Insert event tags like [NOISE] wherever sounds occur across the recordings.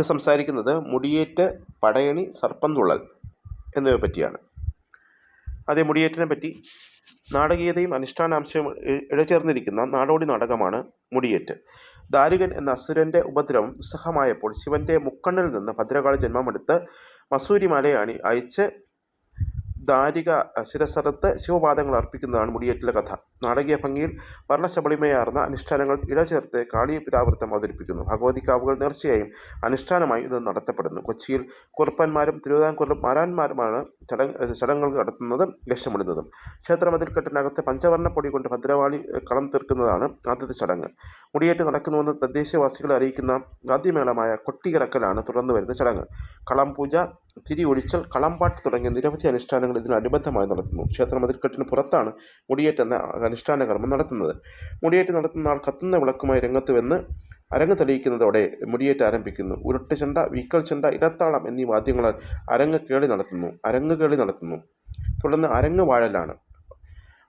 ഇന്ന് സംസാരിക്കുന്നത് മുടിയേറ്റ് പടയണി സർപ്പന്തുള്ളൽ എന്നിവ പറ്റിയാണ്. അതേ മുടിയേറ്റിനെ പറ്റി. നാടകീയതയും അനുഷ്ഠാനാംശവും ഇഴചേർന്നിരിക്കുന്ന നാടോടി നാടകമാണ് മുടിയേറ്റ്. ദാരുകൻ എന്ന അസുരന്റെ ഉപദ്രവം ദുസ്സഹമായപ്പോൾ ശിവന്റെ മുക്കണ്ണിൽ നിന്ന് ഭദ്രകാളി ജന്മമെടുത്ത് മസൂരി മലയാണി അയച്ച് ദാരിക ശിരസറത്ത് ശിവപാദങ്ങൾ അർപ്പിക്കുന്നതാണ് മുടിയേറ്റിലെ കഥ. നാടകീയ ഭംഗിയിൽ വർണശബളിമയാർന്ന അനുഷ്ഠാനങ്ങൾ ഇടചേർത്ത് കാളിപിരാവൃത്തം അവതരിപ്പിക്കുന്നു. ഭഗവതിക്കാവുകൾ നേർച്ചയായും അനുഷ്ഠാനമായി ഇത് നടത്തപ്പെടുന്നു. കൊച്ചിയിൽ കുറുപ്പന്മാരും തിരുവിതാംകൂറിലും മാരാന്മാരുമാണ് ചടങ്ങ് ചടങ്ങുകൾ നടത്തുന്നതും ലക്ഷ്യമിടുന്നതും. ക്ഷേത്രമതിൽക്കെട്ടിനകത്ത് പഞ്ചവർണ പൊടി കൊണ്ട് ഭദ്രവാളി കളം തീർക്കുന്നതാണ് ആദ്യത്തെ ചടങ്ങ്. മുടിയേറ്റ് നടക്കുന്നുവെന്ന് തദ്ദേശവാസികളെ അറിയിക്കുന്ന ആദ്യമേളമായ കൊട്ടികിടക്കലാണ് തുടർന്ന് വരുന്ന ചടങ്ങ്. കളം പൂജ തിരി ഒഴിച്ചൽ കളംപാട്ട് തുടങ്ങിയ നിരവധി അനുഷ്ഠാനങ്ങൾ ഇതിനനുബന്ധമായി നടത്തുന്നു. ക്ഷേത്രമതിൽക്കെട്ടിന് പുറത്താണ് മുടിയേറ്റ് എന്ന അനുഷ്ഠാന കർമ്മം നടത്തുന്നത്. മുടിയേറ്റ് നടത്തുന്ന ആൾ കത്തുന്ന വിളക്കുമായി രംഗത്ത് വന്ന് അരങ്ങ് തെളിയിക്കുന്നതോടെ മുടിയേറ്റ് ആരംഭിക്കുന്നു. ഉരുട്ട് ചെണ്ട വീക്കൽ ചെണ്ട ഇടത്താളം എന്നീ വാദ്യങ്ങളാൽ അരങ്ങ് കേളി നടത്തുന്നു. അരങ്ങ് കേളി നടത്തുന്നു. തുടർന്ന് അരങ്ങ് വാഴലാണ്.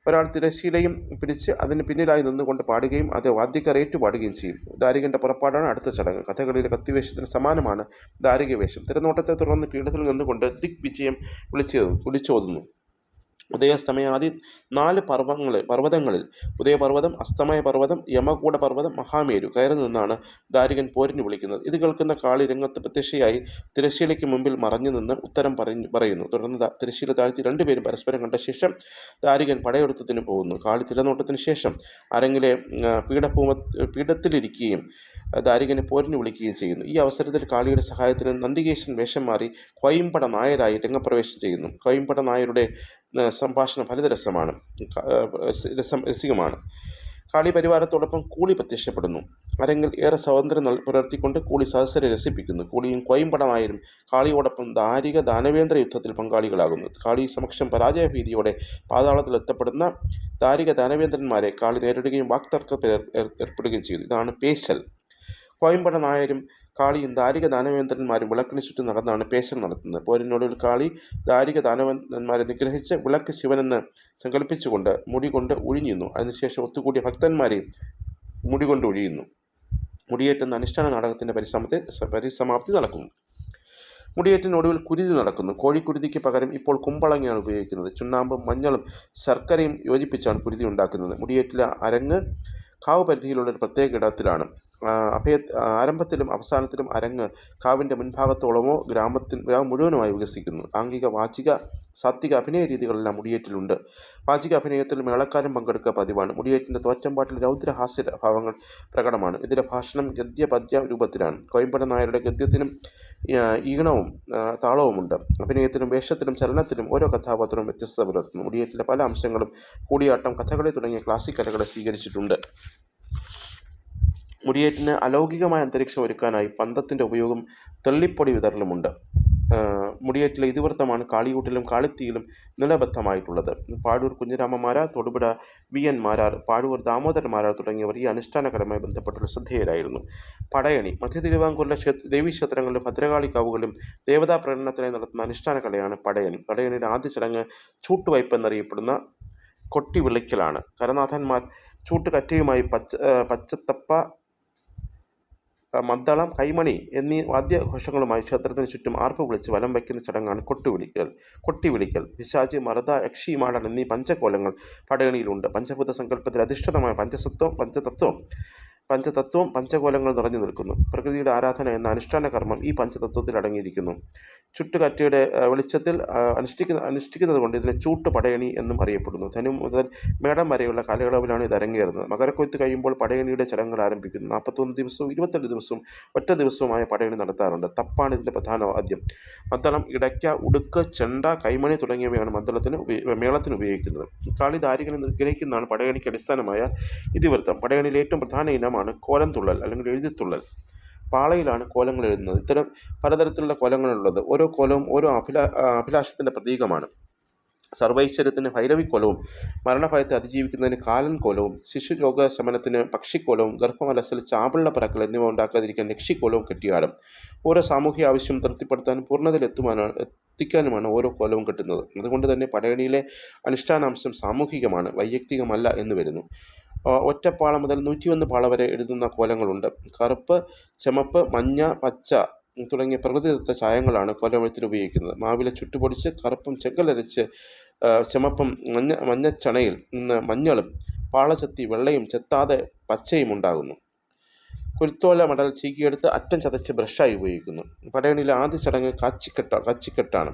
ഒരാൾ തിരശീലയും പിടിച്ച് അതിന് പിന്നിലായി നിന്നുകൊണ്ട് പാടുകയും അത് വാദ്യക്കാരേറ്റു പാടുകയും ചെയ്യും. ദാരികന്റെ പുറപ്പാടാണ് അടുത്ത ചടങ്ങ്. കഥകളിയിലെ കത്തിവേഷത്തിന് സമാനമാണ് ദാരികവേഷം. തിരനോട്ടത്തെ തുടർന്ന് പീഠത്തിൽ നിന്നുകൊണ്ട് ദിഗ് വിജയം വിളിച്ചു വിളിച്ചോതുന്നു. ഉദയാസ്തമയാദി നാല് പർവങ്ങളിൽ പർവതങ്ങളിൽ. ഉദയപർവതം അസ്തമയ പർവതം യമകൂട പർവതം മഹാമേരു. കയറി നിന്നാണ് ദാരികൻ പോരിന് വിളിക്കുന്നത്. ഇത് കേൾക്കുന്ന കാളി രംഗത്ത് പ്രത്യക്ഷയായി തിരശ്ശീലയ്ക്ക് മുമ്പിൽ മറഞ്ഞു നിന്ന് ഉത്തരം പറഞ്ഞു പറയുന്നു. തുടർന്ന് തിരശ്ശീല താഴ്ത്തി രണ്ടുപേരും പരസ്പരം കണ്ട ശേഷം ദാരികൻ പടയെടുത്തതിന് പോകുന്നു. കാളി തിരനോട്ടത്തിന് ശേഷം അരങ്ങിലെ പീഠഭൂമ പീഠത്തിലിരിക്കുകയും ദാരികനെ പോരിന് വിളിക്കുകയും ചെയ്യുന്നു. ഈ അവസരത്തിൽ കാളിയുടെ സഹായത്തിന് നന്ദികേശൻ വേഷം മാറി കൊയമ്പട നായരായി രംഗപ്രവേശം ചെയ്യുന്നു. കൊയമ്പട നായരുടെ സംഭാഷണം ഫലിത രസമാണ്. രസം രസികമാണ്. കാളി പരിവാരത്തോടൊപ്പം കൂളി പ്രത്യക്ഷപ്പെടുന്നു. അരങ്ങിൽ ഏറെ സ്വാതന്ത്ര്യം പുലർത്തിക്കൊണ്ട് കൂളി സദസ്സരെ രസിപ്പിക്കുന്നു. കൂളിയും കൊയമ്പടമായാലും കാളിയോടൊപ്പം ദാരിക ദാനവേന്ദ്ര യുദ്ധത്തിൽ പങ്കാളികളാകുന്നു. കാളി സമക്ഷം പരാജയഭീതിയോടെ പാതാളത്തിൽ എത്തപ്പെടുന്ന ദാരിക ദാനവേന്ദ്രന്മാരെ കാളി നേരിടുകയും വാക്തർക്കത്തിൽ ഏർ- ഏർ- ഏർപ്പെടുകയും ചെയ്തു. ഇതാണ് പേശൽ. കോയമ്പട നായരും കാളിയും ദാരിക ദാനവേന്ദ്രന്മാരും വിളക്കിന് ചുറ്റും നടന്നാണ് പേശൽ നടത്തുന്നത്. പോരിനൊടുവിൽ കാളി ദാരിക ദാനവേന്ദ്രന്മാരെ നിഗ്രഹിച്ച് വിളക്ക് ശിവനെന്ന് സങ്കല്പിച്ചുകൊണ്ട് മുടി കൊണ്ട് ഒഴിഞ്ഞിരുന്നു അതിനുശേഷം ഒത്തുകൂടിയ ഭക്തന്മാരെയും മുടി കൊണ്ട് ഒഴിയുന്നു മുടിയേറ്റുന്ന അനുഷ്ഠാന നാടകത്തിന്റെ പരിസമത്തെ പരിസമാപ്തി നടക്കുന്നു. മുടിയേറ്റിനൊടുവിൽ കുരുതി നടക്കുന്നു. കോഴിക്കുരുതിക്ക് പകരം ഇപ്പോൾ കുമ്പളങ്ങയാണ് ഉപയോഗിക്കുന്നത്. ചുണ്ണാമ്പും മഞ്ഞളും ശർക്കരയും യോജിപ്പിച്ചാണ് കുരുതി ഉണ്ടാക്കുന്നത്. മുടിയേറ്റിലെ അരങ്ങ് കാവ് പരിധിയിലുള്ള ഒരു പ്രത്യേക ഇടത്തിലാണ് അഭയ ആരംഭത്തിലും അവസാനത്തിലും അരങ്ങ് കാവിന്റെ മുൻഭാഗത്തോളമോ ഗ്രാമത്തിൽ ഗ്രാമം മുഴുവനുമായി വികസിക്കുന്നു. ആംഗിക വാചിക സാത്വിക അഭിനയ രീതികളെല്ലാം മുടിയേറ്റിലുണ്ട്. വാചിക അഭിനയത്തിൽ മേളക്കാരും പങ്കെടുക്കുക പതിവാണ്. മുടിയേറ്റിന്റെ തോറ്റമ്പാട്ടിൽ രൗദ്രഹാസ്യ ഭാവങ്ങൾ പ്രകടമാണ്. ഇതിലെ ഭാഷണം ഗദ്യ പദ്യ രൂപത്തിലാണ് കോയമ്പട നായരുടെ ഗദ്യത്തിനും ഈണവും താളവുമുണ്ട്. അഭിനയത്തിലും വേഷത്തിലും ചലനത്തിലും ഓരോ കഥാപാത്രവും വ്യത്യസ്തത പുലർത്തുന്നു മുടിയേറ്റിലെ പല അംശങ്ങളും കൂടിയാട്ടം കഥകളി തുടങ്ങിയ ക്ലാസിക് കലകളെ സ്വീകരിച്ചിട്ടുണ്ട്. മുടിയേറ്റിന് അലൗകികമായ അന്തരീക്ഷം ഒരുക്കാനായി പന്തത്തിന്റെ ഉപയോഗം തെള്ളിപ്പൊടി വിതറലുമുണ്ട്. മുടിയേറ്റിലെ ഇതിവൃത്തമാണ് കാളിയൂട്ടിലും കാളിത്തീയിലും നിലബദ്ധമായിട്ടുള്ളത്. പാഴൂർ കുഞ്ഞിരാമന്മാരാർ തൊടുപുഴ വി എൻ മാരാർ പാഴൂർ ദാമോദരൻ മാരാർ തുടങ്ങിയവർ ഈ അനുഷ്ഠാനകരമായി ബന്ധപ്പെട്ടുള്ള ശ്രദ്ധേയരായിരുന്നു. പടയണി മധ്യ തിരുവിതാംകൂറിലെ ദേവീക്ഷേത്രങ്ങളിലും ദേവീക്ഷേത്രങ്ങളിലും ഭദ്രകാളിക്കാവുകളിലും ദേവതാ പ്രകടനത്തിനായി നടത്തുന്ന അനുഷ്ഠാന കലയാണ് പടയണി. പടയണിയുടെ ആദ്യ ചടങ്ങ് ചൂട്ടുവയ്പ് എന്നറിയപ്പെടുന്ന കൊട്ടി വിളിക്കലാണ് കരനാഥന്മാർ ചൂട്ടുകറ്റയുമായി പച്ച പച്ചത്തപ്പ മദ്ദളം കൈമണി എന്നീ വാദ്യഘോഷങ്ങളുമായി ക്ഷേത്രത്തിന് ചുറ്റും ആർപ്പ് വിളിച്ച് വലം വയ്ക്കുന്ന ചടങ്ങാണ് കൊട്ടുവിളിക്കൽ. കൊട്ടിവിളിക്കൽ പിശാചി മറുത യക്ഷി മാടൻ എന്നീ പഞ്ചകോലങ്ങൾ പടയണിയിലുണ്ട്. പഞ്ചഭൂത സങ്കല്പത്തിൽ അധിഷ്ഠിതമായ പഞ്ചസത്വം പഞ്ചതത്വം പഞ്ചതത്വം പഞ്ചകോലങ്ങൾ നിറഞ്ഞു നിൽക്കുന്നു. പ്രകൃതിയുടെ ആരാധന എന്ന അനുഷ്ഠാന കർമ്മം ഈ പഞ്ചതത്വത്തിൽ അടങ്ങിയിരിക്കുന്നു. ചുട്ടുകറ്റയുടെ വെളിച്ചത്തിൽ അനുഷ്ഠിക്കുന്ന അനുഷ്ഠിക്കുന്നത് കൊണ്ട് ഇതിനെ ചൂട്ട് പടയണി എന്നും അറിയപ്പെടുന്നു. ധനു മുതൽ മേടം വരെയുള്ള കാലയളവിലാണ് ഇത് അരങ്ങേറുന്നത്. മകരക്കൊയ്ത്ത് കഴിയുമ്പോൾ പടയണിയുടെ ചടങ്ങുകൾ ആരംഭിക്കുന്നു. നാൽപ്പത്തൊന്ന് ദിവസവും ഇരുപത്തെട്ട് ദിവസവും ഒറ്റ ദിവസവുമായ പടയണി നടത്താറുണ്ട്. തപ്പാണ് ഇതിന്റെ പ്രധാന ആദ്യം. മദ്ദളം ഇടയ്ക്ക ഉടുക്ക് ചെണ്ട കൈമണി തുടങ്ങിയവയാണ് മദ്ദളത്തിന് മേളത്തിന് ഉപയോഗിക്കുന്നത്. കാളി ദാരികനെ നിഗ്രഹിക്കുന്നതാണ് പടയണിക്ക് അടിസ്ഥാനമായ ഇതിവൃത്തം. പടയണിയിലെ ഏറ്റവും പ്രധാന ഇനമാണ് കോലം തുള്ളൽ അല്ലെങ്കിൽ എഴുതിത്തുള്ളൽ. പാളയിലാണ് കോലങ്ങൾ എഴുതുന്നത്. ഇത്തരം പലതരത്തിലുള്ള കോലങ്ങളുള്ളത്. ഓരോ കോലവും ഓരോ അഭിലാ അഭിലാഷത്തിന്റെ പ്രതീകമാണ്. സർവൈശ്വര്യത്തിന് ഭൈരവിക്കോലവും മരണഭയത്തെ അതിജീവിക്കുന്നതിന് കാലൻ കോലവും ശിശുരോഗ ശമനത്തിന് പക്ഷിക്കോലവും ഗർഭമലസിൽ ചാപിള്ള പറക്കൽ എന്നിവ ഉണ്ടാക്കാതിരിക്കാൻ ലക്ഷിക്കോലവും കെട്ടിയാടും. ഓരോ സാമൂഹ്യ ആവശ്യം തൃപ്തിപ്പെടുത്താനും പൂർണതയിലെത്തുവാനാണ് എത്തിക്കാനുമാണ് ഓരോ കോലവും കെട്ടുന്നത്. അതുകൊണ്ട് തന്നെ പടയണിയിലെ അനുഷ്ഠാനാംശം സാമൂഹികമാണ് വൈയക്തികമല്ല എന്ന് വരുന്നു. ഒറ്റപ്പാള മുതൽ നൂറ്റിയൊന്ന് പാള വരെ എഴുതുന്ന കോലങ്ങളുണ്ട്. കറുപ്പ് ചുമപ്പ് മഞ്ഞ പച്ച തുടങ്ങിയ പ്രകൃതിദത്ത ചായങ്ങളാണ് കോലമെഴുത്തിന് ഉപയോഗിക്കുന്നത്. മാവില ചുട്ടുപൊടിച്ച് കറുപ്പും ചെങ്കലരച്ച് ചുമപ്പും മഞ്ഞ മഞ്ഞച്ചണയിൽ നിന്ന് മഞ്ഞളും പാളചെത്തി വെള്ളയും ചെത്താതെ പച്ചയും ഉണ്ടാകുന്നു. കുരുത്തോല മടൽ ചീകിയെടുത്ത് അറ്റം ചതച്ച് ബ്രഷായി ഉപയോഗിക്കുന്നു. പടയണിയിലെ ആദ്യ ചടങ്ങ് കാച്ചിക്കെട്ട കച്ചിക്കെട്ടാണ്.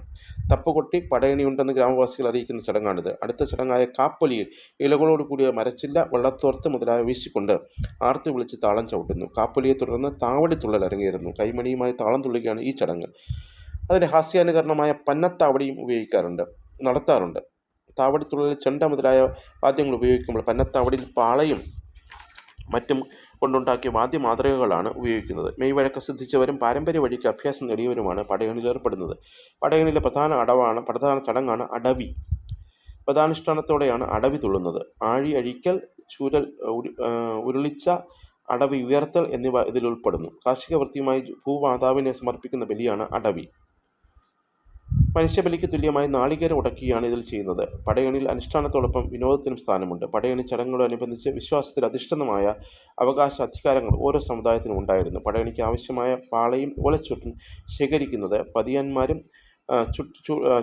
തപ്പുകൊട്ടി പടയണിയുണ്ടെന്ന് ഗ്രാമവാസികൾ അറിയിക്കുന്ന ചടങ്ങാണിത്. അടുത്ത ചടങ്ങായ കാപ്പൊലിയിൽ ഇലകളോട് കൂടിയ മരച്ചില്ല വെള്ളത്തോർത്ത് മുതലായ വീശിക്കൊണ്ട് ആർത്തി വിളിച്ച് താളം ചവിട്ടുന്നു. കാപ്പൊലിയെ തുടർന്ന് താവടി തുള്ളൽ അരങ്ങേറുന്നു. കൈമണിയുമായി താളം തുള്ളുകയാണ് ഈ ചടങ്ങ്. അതിന്റെ ഹാസ്യാനുകരണമായ പന്നത്താവടിയും ഉപയോഗിക്കാറുണ്ട് നടത്താറുണ്ട്. താവടിത്തുള്ളിൽ ചെണ്ട മുതലായ വാദ്യങ്ങൾ ഉപയോഗിക്കുമ്പോൾ പന്നത്താവടിയിൽ പാളയും മറ്റും കൊണ്ടുണ്ടാക്കിയ വാദ്യ മാതൃകകളാണ് ഉപയോഗിക്കുന്നത്. മെയ് വഴക്കം സിദ്ധിച്ചവരും പാരമ്പര്യ വഴിക്ക് അഭ്യാസം നേടിയവരുമാണ് പടയണിയിൽ ഏർപ്പെടുന്നത് പടയണിയിലെ പ്രധാന അടവാണ് പ്രധാന ചടങ്ങാണ് അടവി. പ്രധാനുഷ്ഠാനത്തോടെയാണ് അടവി തുള്ളുന്നത്. ആഴി അഴിക്കൽ ചൂരൽ ഉരുളിച്ച അടവി ഉയർത്തൽ എന്നിവ ഇതിൽ ഉൾപ്പെടുന്നു കാർഷിക വൃത്തിയുമായി ഭൂമാതാവിനെ സമർപ്പിക്കുന്ന ബലിയാണ് അടവി. മനുഷ്യബലിക്ക് തുല്യമായി നാളികേരം ഉടക്കിയാണ് ഇതിൽ ചെയ്യുന്നത്. പടയണിയിൽ അനുഷ്ഠാനത്തോടൊപ്പം വിനോദത്തിനും സ്ഥാനമുണ്ട്. പടയണി ചടങ്ങുകളോടനുബന്ധിച്ച് വിശ്വാസത്തിൽ അധിഷ്ഠിതമായ അവകാശ അധികാരങ്ങൾ ഓരോ സമുദായത്തിനും ഉണ്ടായിരുന്നു. പടയണിക്ക് ആവശ്യമായ പാളയും ഓലച്ചുട്ടും ശേഖരിക്കുന്നത് പതിയന്മാരും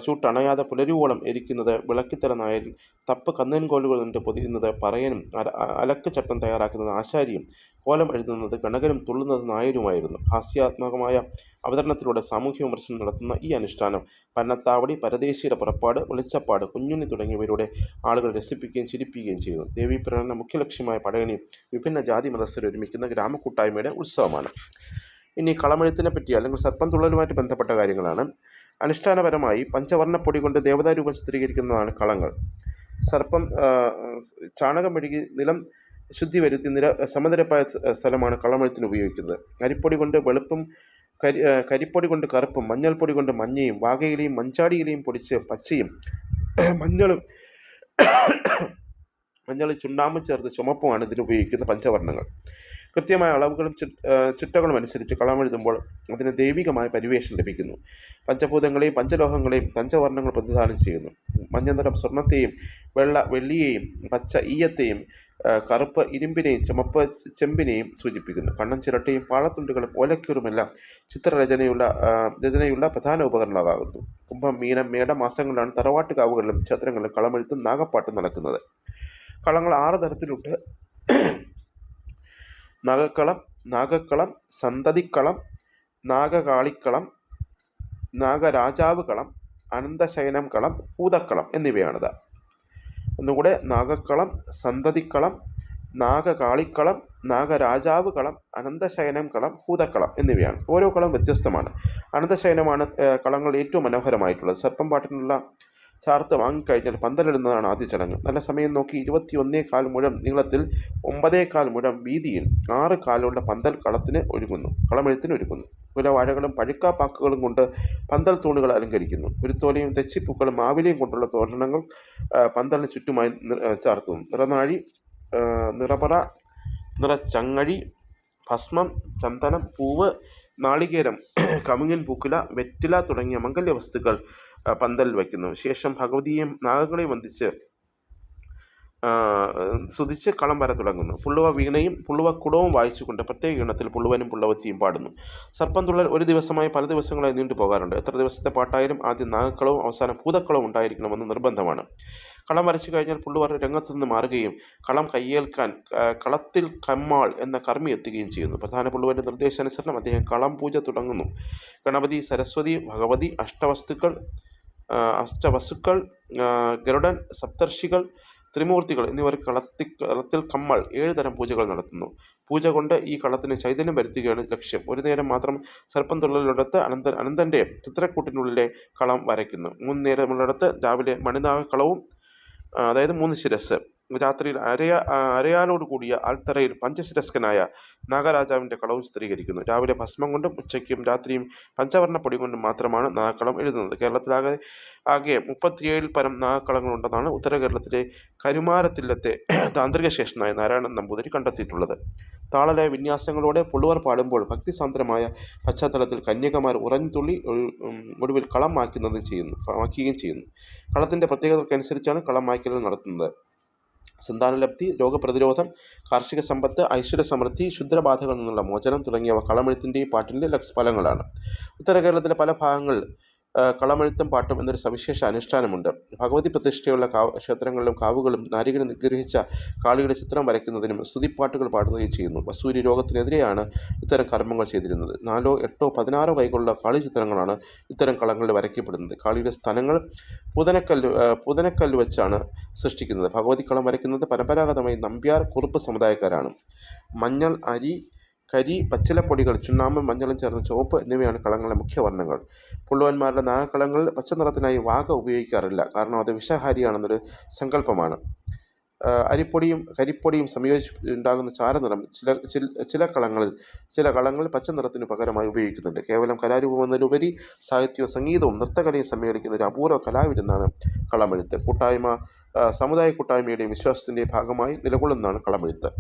ചൂട്ടണയാതെ പുലരുവോളം എരിക്കുന്നത് വിളക്കിത്തല നായരിൽ തപ്പ് കന്നൻകോലുകൾ കൊണ്ട് പൊതിയുന്നത് പറയനും അലക്ക് ചട്ടം തയ്യാറാക്കുന്നത് ആശാരിയും കോലം എഴുതുന്നത് ഗണകനും തുള്ളുന്നത് നായരുമായിരുന്നു. ഹാസ്യാത്മകമായ അവതരണത്തിലൂടെ സാമൂഹ്യ വിമർശനം നടത്തുന്ന ഈ അനുഷ്ഠാനം പന്നത്താവടി പരദേശിയുടെ പുറപ്പാട് വെളിച്ചപ്പാട് കുഞ്ഞുണ്ണി തുടങ്ങിയവരുടെ ആളുകൾ രസിപ്പിക്കുകയും ചിരിപ്പിക്കുകയും ചെയ്യുന്നു. ദേവീപ്രേരണ മുഖ്യ ലക്ഷ്യമായ പടയണി വിഭിന്ന ജാതി മതസ്ഥരെ ഒരുമിക്കുന്ന ഗ്രാമക്കൂട്ടായ്മയുടെ ഉത്സവമാണ്. ഇനി കളമെഴുത്തിനെ പറ്റി അല്ലെങ്കിൽ സർപ്പം തുള്ളലുമായിട്ട് ബന്ധപ്പെട്ട കാര്യങ്ങളാണ്. അനുഷ്ഠാനപരമായി പഞ്ചവർണപ്പൊടി കൊണ്ട് ദേവതാരൂപം ചിത്രീകരിക്കുന്നതാണ് കളങ്ങൾ. സർപ്പം ചാണകം മെഴുകി നിലം ശുദ്ധി വരുത്തി നിര സമനിരപ്പായ സ്ഥലമാണ് കളമെഴുത്തിന് ഉപയോഗിക്കുന്നത്. അരിപ്പൊടി കൊണ്ട് വെളുപ്പും കരി കരിപ്പൊടി കൊണ്ട് കറുപ്പും മഞ്ഞൾപ്പൊടി കൊണ്ട് മഞ്ഞയും വാകയിലയും മഞ്ചാടിയിലയും പൊടിച്ച് പച്ചയും മഞ്ഞളും മഞ്ഞളിൽ ചുണ്ണാമ്പും ചേർത്ത് ചുമപ്പുമാണ് ഇതിന് ഉപയോഗിക്കുന്ന പഞ്ചവർണങ്ങൾ. കൃത്യമായ അളവുകളും ചിട്ടകളും അനുസരിച്ച് കളമെഴുതുമ്പോൾ അതിന് ദൈവികമായ പരിവേഷം ലഭിക്കുന്നു. പഞ്ചഭൂതങ്ങളെയും പഞ്ചലോഹങ്ങളെയും പഞ്ചവർണങ്ങൾ പ്രതിദാനം ചെയ്യുന്നു. മഞ്ഞനിറം സ്വർണത്തെയും വെള്ള വെള്ളിയെയും പച്ച ഈയത്തെയും കറുപ്പ് ഇരുമ്പിനെയും ചുമപ്പ് ചെമ്പിനെയും സൂചിപ്പിക്കുന്നു. കണ്ണൻ ചിരട്ടയും പാളത്തുണ്ടുകളും ഓലക്കൂറുമെല്ലാം ചിത്രരചനയുള്ള രചനയുള്ള പ്രധാന ഉപകരണങ്ങളാകുന്നു. കുംഭം മീനം മേട മാസങ്ങളിലാണ് തറവാട്ടുകാവുകളിലും ക്ഷേത്രങ്ങളിലും കളമെഴുത്തും നാഗപ്പാട്ടും നടക്കുന്നത്. കളങ്ങൾ ആറ് തരത്തിലുണ്ട്. നാഗക്കളം നാഗക്കളം സന്തതിക്കളം നാഗകാളിക്കളം നാഗരാജാവ് കളം അനന്തശയനം കളം ഭൂതക്കളം എന്നിവയാണിത്. ഒന്നുകൂടെ നാഗക്കളം സന്തതിക്കളം നാഗകാളിക്കളം നാഗരാജാവ് കളം അനന്തശയനം കളം ഭൂതക്കളം എന്നിവയാണ്. ഓരോ കളം വ്യത്യസ്തമാണ്. അനന്തശയനമാണ് കളങ്ങൾ ഏറ്റവും മനോഹരമായിട്ടുള്ളത്. സർപ്പം പാട്ടിനുള്ള ചാർത്ത് വാങ്ങിക്കഴിഞ്ഞാൽ പന്തലിടുന്നതാണ് ആദ്യ ചടങ്ങ്. നല്ല സമയം നോക്കി ഇരുപത്തി ഒന്നേ കാൽ മുഴം നീളത്തിൽ ഒമ്പതേ കാൽ മുഴം വീതിയിൽ ആറ് കാലുള്ള പന്തൽ കളത്തിന് ഒരുങ്ങുന്നു. കളമെഴുത്തിന് ഒരുങ്ങുന്നു. കുലവാഴകളും പഴുക്കാപ്പാക്കുകളും കൊണ്ട് പന്തൽ തൂണുകൾ അലങ്കരിക്കുന്നു. കുരുത്തോലയും തെച്ചിപ്പൂക്കളും മാവിലയും കൊണ്ടുള്ള തോരണങ്ങൾ പന്തലിന് ചുറ്റുമായി ചാർത്തുന്നു. നിറനാഴി നിറപറ നിറച്ചങ്ങഴി ഭസ്മം ചന്ദനം പൂവ് നാളികേരം [CLEARS THROAT] കമുങ്ങൻ പൂക്കുല വെറ്റില തുടങ്ങിയ മംഗല്യ വസ്തുക്കൾ പന്തൽ വയ്ക്കുന്നു. ശേഷം ഭഗവതിയെയും നാഗങ്ങളെയും വന്ദിച്ച് സ്തുതിച്ച് കളം വര തുടങ്ങുന്നു. പുള്ളുവ വീണയും പുള്ളുവ കുടവും വായിച്ചുകൊണ്ട് പ്രത്യേക ഗണത്തിൽ പുള്ളുവനും പുള്ളവത്തിയും പാടുന്നു. സർപ്പം തുള്ളൽ ഒരു ദിവസമായി പല ദിവസങ്ങളായി നീണ്ടു പോകാറുണ്ട് എത്ര ദിവസത്തെ പാട്ടായാലും ആദ്യം നാഗക്കളവും അവസാനം ഭൂതക്കളവും ഉണ്ടായിരിക്കണമെന്ന് നിർബന്ധമാണ്. കളം വരച്ചു കഴിഞ്ഞാൽ പുള്ളുവർ രംഗത്തു നിന്ന് മാറുകയും കളം കയ്യേൽക്കാൻ കളത്തിൽ കമ്മാൾ എന്ന കർമ്മി എത്തുകയും ചെയ്യുന്നു. പ്രധാന പുള്ളുവന്റെ നിർദ്ദേശാനുസരണം അദ്ദേഹം കളം പൂജ തുടങ്ങുന്നു. ഗണപതി സരസ്വതി ഭഗവതി അഷ്ടവസ്തുക്കൾ അഷ്ടവസ്തുക്കൾ ഗരുഡൻ സപ്തർഷികൾ ത്രിമൂർത്തികൾ എന്നിവർ കളത്തി കളത്തിൽ കമ്മൾ ഏഴ് തരം പൂജകൾ നടത്തുന്നു. പൂജ കൊണ്ട് ഈ കളത്തിന് ചൈതന്യം വരുത്തുകയാണ് ലക്ഷ്യം. ഒരു നേരം മാത്രം സർപ്പം തുള്ളലിടത്ത് അനന്ത അനന്തന്റെ ചിത്രക്കൂട്ടിനുള്ളിലെ കളം വരയ്ക്കുന്നു. മൂന്ന് നേരമുള്ളിടത്ത് രാവിലെ മണിനാഗ കളവും അതായത് മൂന്ന് ശിരസ് രാത്രിയിൽ അരയ അരയാലോട് കൂടിയ അൽത്തറയിൽ പഞ്ചശിരസ്കനായ നാഗരാജാവിന്റെ കളവും ചിത്രീകരിക്കുന്നു. രാവിലെ ഭസ്മം കൊണ്ടും ഉച്ചയ്ക്കും രാത്രിയും പഞ്ചവർണ പൊടി കൊണ്ടും മാത്രമാണ് നാഗക്കളം എഴുതുന്നത്. കേരളത്തിലാകെ ആകെ മുപ്പത്തിയേഴിൽ പരം നാഗക്കളങ്ങളുണ്ടെന്നാണ് ഉത്തര കേരളത്തിലെ കരുമാരത്തില്ലത്തെ താന്ത്രിക ശേഷനായ നാരായണൻ നമ്പൂതിരി കണ്ടെത്തിയിട്ടുള്ളത്. താളലയ വിന്യാസങ്ങളോടെ പുള്ളുവർ പാടുമ്പോൾ ഭക്തിസാന്ദ്രമായ പശ്ചാത്തലത്തിൽ കന്യകമാർ ഉറഞ്ഞുതുള്ളി ഒടുവിൽ കളം മാക്കുന്നതും ചെയ്യുന്നു മാക്കുകയും ചെയ്യുന്നു. കളത്തിന്റെ പ്രത്യേകതകൾക്കനുസരിച്ചാണ് കളം മായ്ക്കലുകൾ നടത്തുന്നത്. സന്താനലബ്ധി രോഗപ്രതിരോധം കാർഷിക സമ്പത്ത് ഐശ്വര്യ സമൃദ്ധി ക്ഷുദ്രബാധകളിൽ നിന്നുള്ള മോചനം തുടങ്ങിയവ കളമെഴുത്തിന്റെയും പാട്ടിന്റെ ലക്സ് ഫലങ്ങളാണ്. ഉത്തര കേരളത്തിലെ പല ഭാഗങ്ങൾ ആ, കളമെഴുത്തും പാട്ടും എന്നൊരു സവിശേഷ അനുഷ്ഠാനമുണ്ട്. ഭഗവതി പ്രതിഷ്ഠയുള്ള കാവ് ക്ഷേത്രങ്ങളിലും കാവുകളും നാരികളെ നിഗ്രഹിച്ച കാളിയുടെ ചിത്രം വരയ്ക്കുന്നതിനും സ്തുതിപ്പാട്ടുകൾ പാടുകയും ചെയ്യുന്നു. വസൂരി രോഗത്തിനെതിരെയാണ് ഇത്തരം കർമ്മങ്ങൾ ചെയ്തിരുന്നത്. നാലോ എട്ടോ പതിനാറോ കൈകളുള്ള കാളി ചിത്രങ്ങളാണ് ഇത്തരം കളങ്ങളിൽ വരയ്ക്കപ്പെടുന്നത്. കാളിയുടെ സ്ഥലങ്ങൾ പുതനക്കല്ല് പുതനക്കല്ല് വെച്ചാണ് സൃഷ്ടിക്കുന്നത്. ഭഗവതി കളം വരയ്ക്കുന്നത് പരമ്പരാഗതമായി നമ്പ്യാർ കുറുപ്പ് സമുദായക്കാരാണ്. മഞ്ഞൾ അരി കരി പച്ചിലപ്പൊടികൾ ചുണ്ണാമ്പ് മഞ്ഞളും ചേർന്ന ചുവപ്പ് എന്നിവയാണ് കളങ്ങളുടെ മുഖ്യ വർണങ്ങൾ. പുള്ളുവന്മാരുടെ നാഗക്കളങ്ങളിൽ പച്ച നിറത്തിനായി വാഗ ഉപയോഗിക്കാറില്ല. കാരണം അത് വിഷഹാരിയാണെന്നൊരു സങ്കല്പമാണ്. അരിപ്പൊടിയും കരിപ്പൊടിയും സംയോജിച്ച് ഉണ്ടാകുന്ന ചാരനിറം ചില ചില കളങ്ങളിൽ ചില കളങ്ങൾ പച്ച നിറത്തിന് പകരമായി ഉപയോഗിക്കുന്നുണ്ട്. കേവലം കലാരൂപം എന്നതിലുപരി സാഹിത്യവും സംഗീതവും നൃത്തകലയും സമ്മേളിക്കുന്ന ഒരു അപൂർവ കലാവിരുന്നാണ് കളമെഴുത്ത്. കൂട്ടായ്മ സമുദായ കൂട്ടായ്മയുടെയും വിശ്വാസത്തിന്റെയും ഭാഗമായി നിലകൊള്ളുന്നതാണ് കളമെഴുത്ത്.